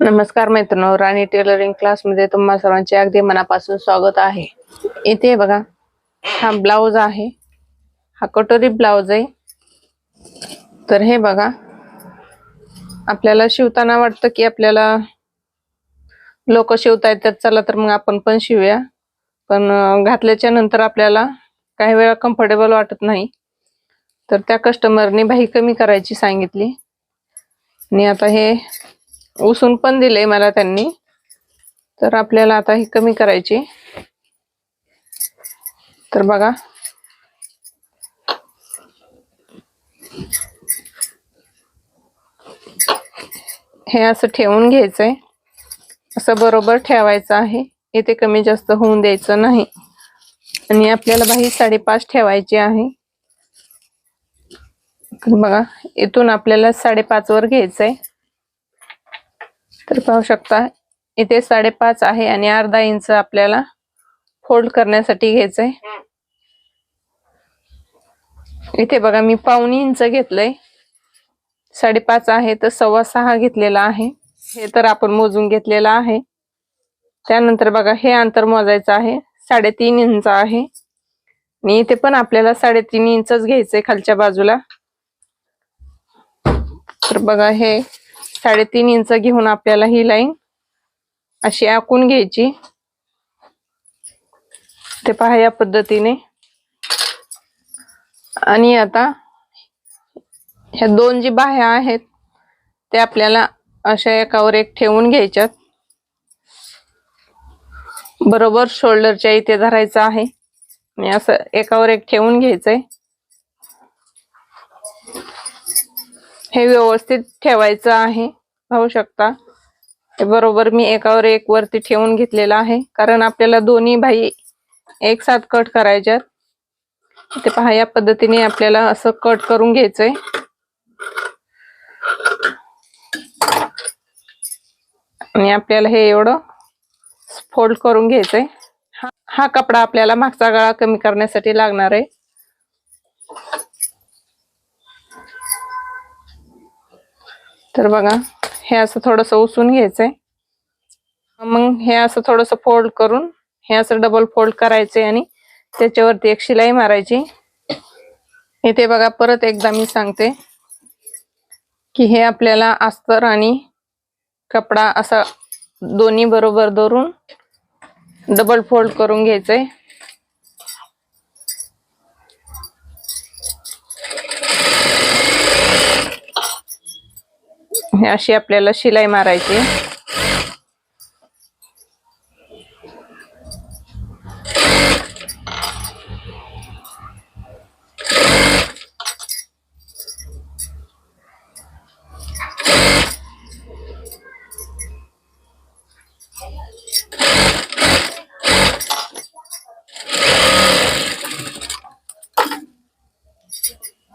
नमस्कार मित्रांनो राणी टेलरिंग क्लासमध्ये तुम्हा सर्वांचे अगदी मनापासून स्वागत आहे. इथे बघा हा ब्लाउज आहे. हा कटोरी ब्लाउज आहे. तर हे बघा आपल्याला शिवताना वाटतं की आपल्याला लोक शिवता येतात चला तर मग आपण पण शिवूया. पण घातल्याच्या नंतर आपल्याला काही वेळा कम्फर्टेबल वाटत नाही. तर त्या कस्टमरने बाही कमी करायची सांगितली. आणि आता हे उसून पण दिले मला त्यांनी. तर आपल्याला आता ही कमी करायची. तर बघा. हे असं ठेवून घ्यायचंय. असं बरोबर ठेवायचं आहे. इथे कमी जास्त होऊन द्यायचं नाही. आणि आपल्याला बाही साडेपाच ठेवायची आहे. तर बघा इथून आपल्याला साडेपाच वर घ्यायचंय. तर पाहू शकता इथे साडेपाच आहे आणि अर्धा इंच आपल्याला फोल्ड करण्यासाठी घ्यायचंय. इथे बघा मी पावणी इंच घेतलंय. साडेपाच आहे तर सव्वा सहा घेतलेला आहे. हे तर आपण मोजून घेतलेलं आहे. त्यानंतर बघा हे अंतर मोजायचं आहे. साडेतीन इंच आहे. आणि इथे पण आपल्याला साडेतीन इंचच घ्यायचंय खालच्या बाजूला. तर बघा हे साडेतीन इंच घेऊन आपल्याला ही लाईन अशी आखून घ्यायची. ते पहा या पद्धतीने. आणि आता ह्या दोन जी बाह्या आहेत ते आपल्याला अशा एकावर एक ठेवून घ्यायच्यात. बरोबर शोल्डरच्या इथे धरायचं आहे. आणि असं एकावर एक ठेवून घ्यायचंय. हे व्यवस्थित ठेवायचं आहे. पाहू शकता. हे बरोबर मी एकावर एक वरती ठेवून घेतलेलं आहे. कारण आपल्याला दोन्ही भाई एक साथ कट करायच्यात. ते पहा या पद्धतीने आपल्याला असं कट करून घ्यायचंय. आणि आपल्याला हे एवढं फोल्ड करून घ्यायचंय. हा- हा कपडा आपल्याला मागचा गळा कमी करण्यासाठी लागणार आहे. तर बघा हे असं थोडस उसून घ्यायचंय. मग हे असं थोडस फोल्ड करून हे असं डबल फोल्ड करायचंय आणि त्याच्यावरती एक शिलाई मारायची. इथे बघा परत एकदा मी सांगते की हे आपल्याला अस्तर आणि कपडा असा दोन्ही बरोबर धरून डबल फोल्ड करून घ्यायचंय हे अशी आपल्याला शिलाई मारायची.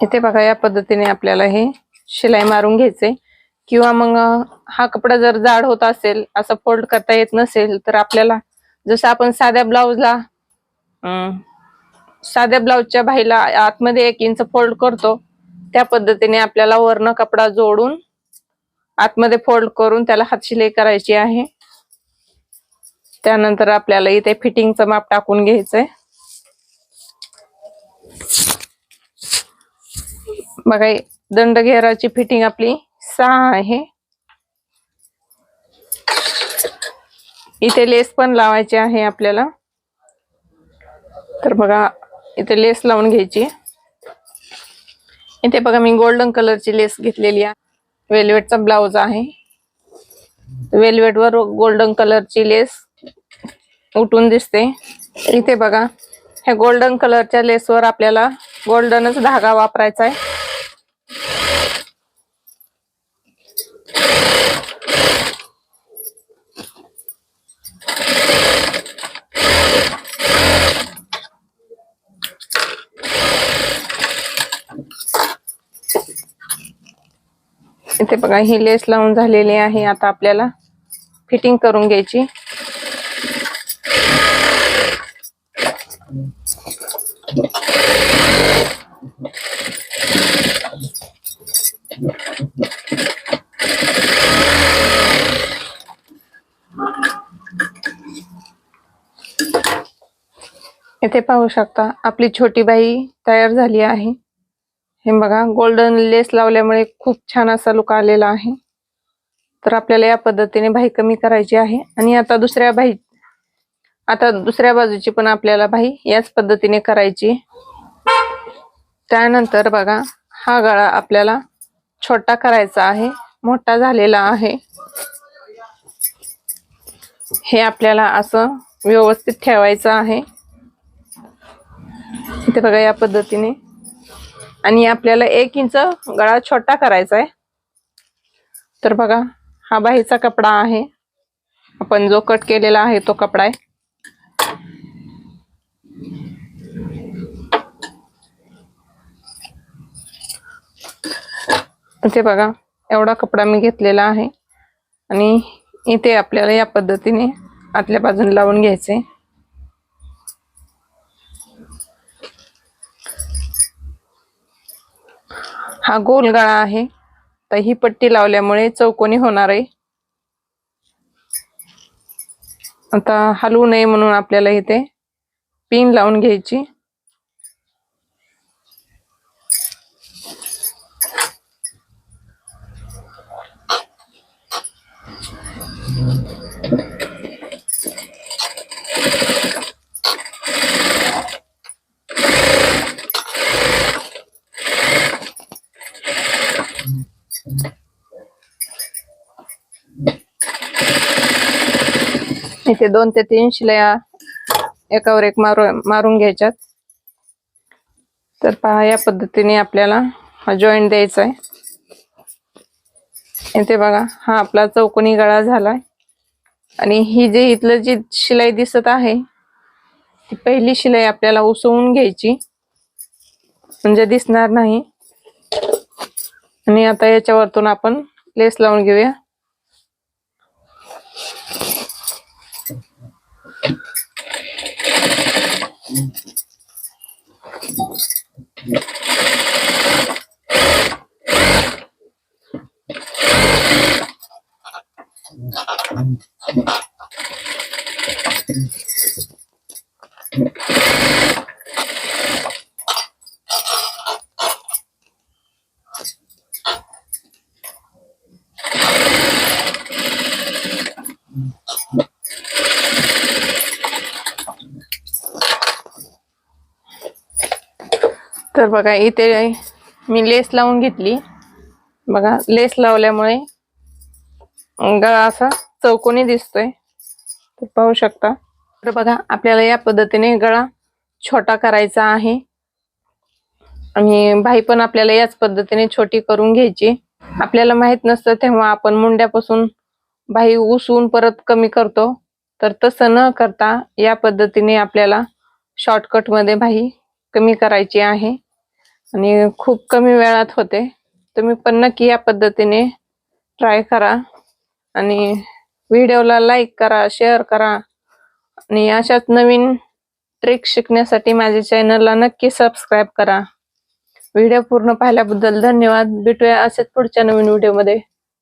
इथे बघा या पद्धतीने आपल्याला हे शिलाई मारून घ्यायचे. किंवा मग हा कपडा जर जाड होत असेल असं फोल्ड करता येत नसेल तर आपल्याला जसं आपण साध्या ब्लाऊजला साध्या ब्लाऊजच्या बाईला आतमध्ये एक इंच फोल्ड करतो त्या पद्धतीने आपल्याला वरनं कपडा जोडून आतमध्ये फोल्ड करून त्याला हातशिलाई करायची आहे. त्यानंतर आपल्याला इथे फिटिंगचं माप टाकून घ्यायचंय. बघा हे दंड घेराची फिटिंग आपली सहा आहे. इथे लेस पण लावायची आहे आपल्याला. तर बघा इथे लेस लावून घ्यायची. इथे बघा मी गोल्डन कलरची लेस घेतलेली आहे. वेलवेटचा ब्लाउज आहे. वेल्वेट वर गोल्डन कलरची लेस उठून दिसते. इथे बघा ह्या गोल्डन कलरच्या लेसवर आपल्याला गोल्डनच धागा वापरायचा आहे. इथे बघा ही लेस लावून झालेली आहे. आता आपल्याला फिटिंग करून घ्यायची. इथे पाहू शकता आपली छोटी बाई तयार झाली आहे. हे बघा गोल्डन लेस लावल्यामुळे खूप छान असा लुक आलेला आहे. तर आपल्याला या पद्धतीने भाई कमी करायची आहे. आणि आता दुसऱ्या भाई आता दुसऱ्या बाजूची पण आपल्याला भाई याच पद्धतीने करायची. त्यानंतर बघा हा गळा आपल्याला छोटा करायचा आहे मोठा झालेला आहे. हे आपल्याला असं व्यवस्थित ठेवायचं आहे. इथे बघा या पद्धतीने आणि आपल्याला एक इंच गळा छोटा करायचा आहे. तर बघा हा बाहीचा कपडा आहे. आपण जो कट केलेला आहे तो कपडा आहे. इथे बघा एवढा कपडा मी घेतलेला आहे. आणि इथे आपल्याला या पद्धतीने आतल्या बाजून लावून घ्यायचे. हा गोल गळा आहे. तर ही पट्टी लावल्यामुळे चौकोनी होणार आहे. आता हलवू नये म्हणून आपल्याला इथे पिन लावून घ्यायची. असे दोन ते तीन शिलाया एकावर एक मारू मारून घ्यायच्यात. तर पहा या पद्धतीने आपल्याला हा जॉईंट द्यायचा आहे इथे बघा हा आपला चौकोनी गळा झालाय. आणि ही जे इथलं जी शिलाई दिसत आहे ती पहिली शिलाई आपल्याला उसवून घ्यायची. म्हणजे दिसणार नाही. आणि आता याच्यावरतून आपण लेस लावून घेऊया. Thank you. तर बघा इथे मी लेस लावून घेतली. बघा लेस लावल्यामुळे गळा असा चौकोनी दिसतोय. तर पाहू शकता. तर बघा आपल्याला या पद्धतीने गळा छोटा करायचा आहे. आणि बाई पण आपल्याला याच पद्धतीने छोटी करून घ्यायची. आपल्याला माहीत नसतं तेव्हा आपण मुंड्यापासून भाई उसवून परत कमी करतो. तर तसं न करता या पद्धतीने आपल्याला शॉर्टकटमध्ये कमी करायची आहे. आणि खूप कमी वेळात होते. तुम्ही पण नक्की या पद्धतीने ट्राय करा. आणि व्हिडिओला लाईक करा शेअर करा. आणि अशाच नवीन ट्रिक शिकण्यासाठी माझ्या चॅनलला नक्की सबस्क्राईब करा. व्हिडिओ पूर्ण पाहिल्याबद्दल धन्यवाद. भेटूया असेच पुढच्या नवीन व्हिडिओमध्ये